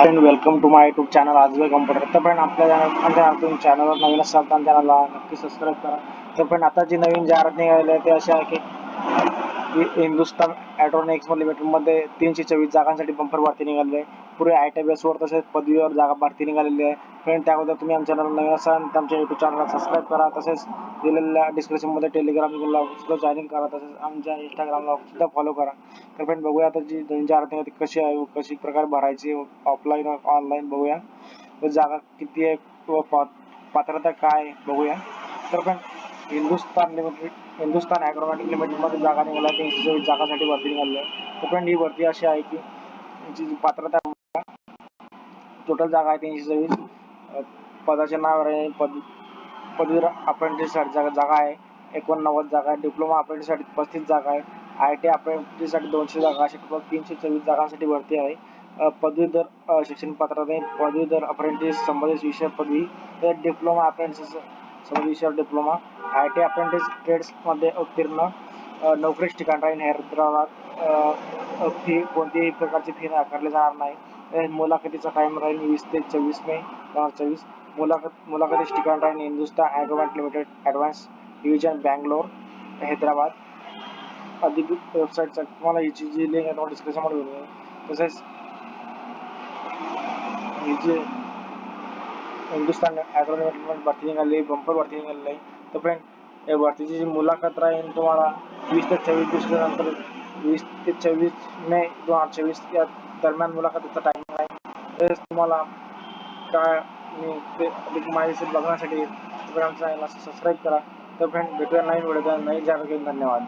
Friend welcome to my YouTube channel आजवे computer तर पण आपल्या channel- तुम्ही चॅनलवर नवीन असाल तर चॅनलला नक्की सबस्क्राईब करा. तर पण आता जी नवीन जाहिरात निघाली आहे ते अशी आहे की हिंदुस्तान हिंदुस्तान ॲट्रॉनिक्स लिमिटेडमध्ये तीनशे चोवीस जागांसाठी बंपर भरती निघाली आहे. पुढे आय टी बेसवर तसेच पदवीवर जागा भरती निघालेली आहे. फ्रेंड त्याबद्दल तुम्ही आमच्या चॅनल नवीन असाल तर आमच्या यूट्यूब चॅनलला सबस्क्राईब करा. तसेच दिलेल्या डिस्क्रिप्शनमध्ये टेलिग्रामला सुद्धा जॉईनिंग करा. तसेच आमच्या इंस्टाग्रामला सुद्धा फॉलो करा. तर फ्रेंड बघूया आता जी नवीन जाहिरात ती कशी आहे कशी प्रकारे भरायची ऑफलाईन ऑनलाईन बघूया. जागा किती आहे व पात्रता काय बघूया. तर फ्रेंड हिंदुस्तान लिमिटेड हिंदुस्तान ॲग्रोमॅटिक लिमिटेडमध्ये जागा निघाल्या. तीनशे चोवीस जागासाठी भरती निघाली. आहे तर ही भरती अशी आहे की जी पात्रता टोटल जागा आहे तीनशे चोवीस पदाचे नाव आहे पद पदवीधर अप्रेंटिससाठी जागा जागा आहे. एकोणनव्वद जागा आहे. डिप्लोमा अप्रेंटिससाठी पस्तीस जागा आहे. आय टी अप्रेंटिससाठी दोनशे जागा असे टोटल तीनशे चोवीस जागांसाठी भरती आहे. पदवीधर शिक्षण पात्रता पदवीधर अप्रेंटिस संबंधित विषय पदवी तर डिप्लोमा अप्रेंटिस संबंधित डिप्लोमा आय टी अप्रेंटिस ट्रेड्समध्ये उत्तीर्ण नोकरीच नोकरीस ठिकाण राहील हैदराबाद फी कोणतीही प्रकारची फी आकारली जाणार नाही. मुलाखतीचा टाईम राहील वीस ते चोवीस मे दोन हजार चोवीस. मुलाखत मुलाखतीचे ठिकाण राहील Hindustan ॲग्रोमॅट limited advance division Bangalore Hyderabad. अधिकृत वेबसाईटचा तुम्हाला याची जी लिंक आहे तुम्हाला डिस्क्रिप्शनमध्ये तसेच ही हिंदुस्तान ॲग्रोनॉमिकमध्ये भरती निघाली बंपर भरती निघालेली तर फ्रेंड या भरतीची जी मुलाखत राहील तुम्हाला वीस ते चोवीस दिवसानंतर वीस ते चोवीस मे दोन हजार चोवीस या दरम्यान मुलाखतीचा टायमिंग आहे तसेच तुम्हाला काय मी ते अधिक माहिती बघण्यासाठी आमच्या चॅनलला सबस्क्राईब करा. तर फ्रेंड भेटूया नाही वेळ नाही जागा घेऊन धन्यवाद.